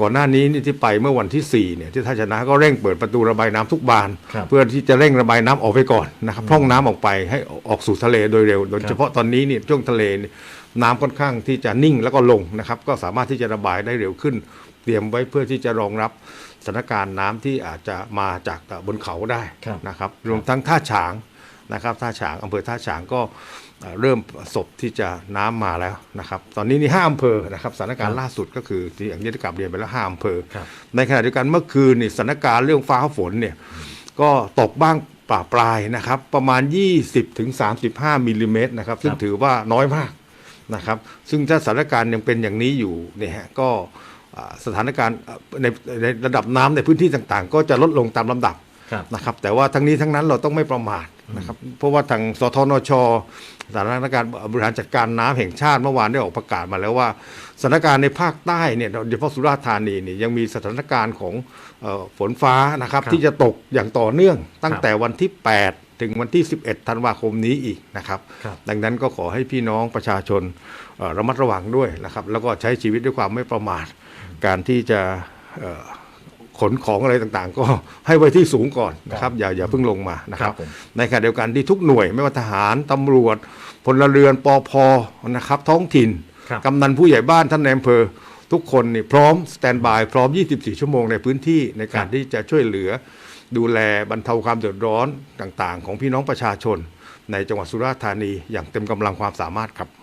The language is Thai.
ก่อนหน้านี้นี่ที่ไปเมื่อวันที่4เนี่ยที่ท่าชนะก็เร่งเปิดประตูระบายน้ำทุกบานครับเพื่อที่จะเร่งระบายน้ำออกไปก่อนนะครับพร่องน้ำออกไปให้ออกสู่ทะเลโดยเร็ว โดยเฉพาะตอนนี้เนี่ยช่วงทะเลเนี่ยน้ำค่อนข้างที่จะนิ่งแล้วก็ลงนะครับ ก็สามารถที่จะระบายได้เร็วขึ้น เตรียมไว้เพื่อที่จะรองรับสถานการณ์น้ำที่อาจจะมาจากบนเขาได้ครับนะครับ รวมทั้งท่าฉาง นะครับท่าฉางอำเภอท่าฉางก็เอ่อเริ่มประสบที่จะน้ำมาแล้วนะครับ ตอนนี้นี่ห้าอำเภอนะครับสถานการณ์ล่าสุดก็คือที่อย่างที่ได้กลับเรียนไปแล้วห้าอำเภอครับในขณะเดียวกันเมื่อคืนนี่สถานการณ์เรื่องฟ้าฝนเนี่ยก็ตกบ้างป่าปลายนะครับ ประมาณ 20ถึง35มิลลิเมตรนะครับ ซึ่งครับถือว่าน้อยมากนะครับ ซึ่งถ้าสถานการณ์ยังเป็นอย่างนี้อยู่เนี่ยฮะก็อ่าสถานการณ์อ่าในในระดับน้ำในพื้นที่ต่างๆ ก็จะลดลงตามลำดับครับ นะครับแต่ว่าทั้งนี้ทั้งนั้นเราต้องไม่ประมาทนะครับเพราะว่าทางสทนชสถานการณ์บริหารจัดการน้ำแห่งชาติเมื่อวานได้ออกประกาศมาแล้วว่าสถานการณ์ในภาคใต้เนี่ยโดยเฉพาะสุราษฎร์ธานีเนี่ยยังมีสถานการณ์ของเอ่อฝนฟ้านะครับครับที่จะตกอย่างต่อเนื่องตั้งแต่วันที่ 8 ถึงวันที่ 11 ธันวาคมนี้อีกนะครับครับดังนั้นก็ขอให้พี่น้องประชาชนเอ่อระมัดระวังด้วยนะครับแล้วก็ใช้ชีวิตด้วยความไม่ประมาทการที่จะเอ่อ ขนของอะไรต่างๆ ก็ให้ไว้ที่สูงก่อนนะครับอย่าอย่าเพิ่งลงมานะครัครับบผมในขณะเดียวกันที่ทุกหน่วยไม่ว่าทหารตำรวจพลเรือนปอพนะครับ ท้องถิ่นครับกำนันผู้ใหญ่บ้านท่านในอำเภอทุกคนนี่พร้อมสแตนบายพร้อม 24 ชั่วโมงในพื้นที่ในการครับที่จะช่วยเหลือ ดูแลบรรเทาความเดือดร้อนต่างๆ ของพี่น้องประชาชน ในจังหวัดสุราษฎร์ธานีอย่างเต็มกำลังความสามารถครับ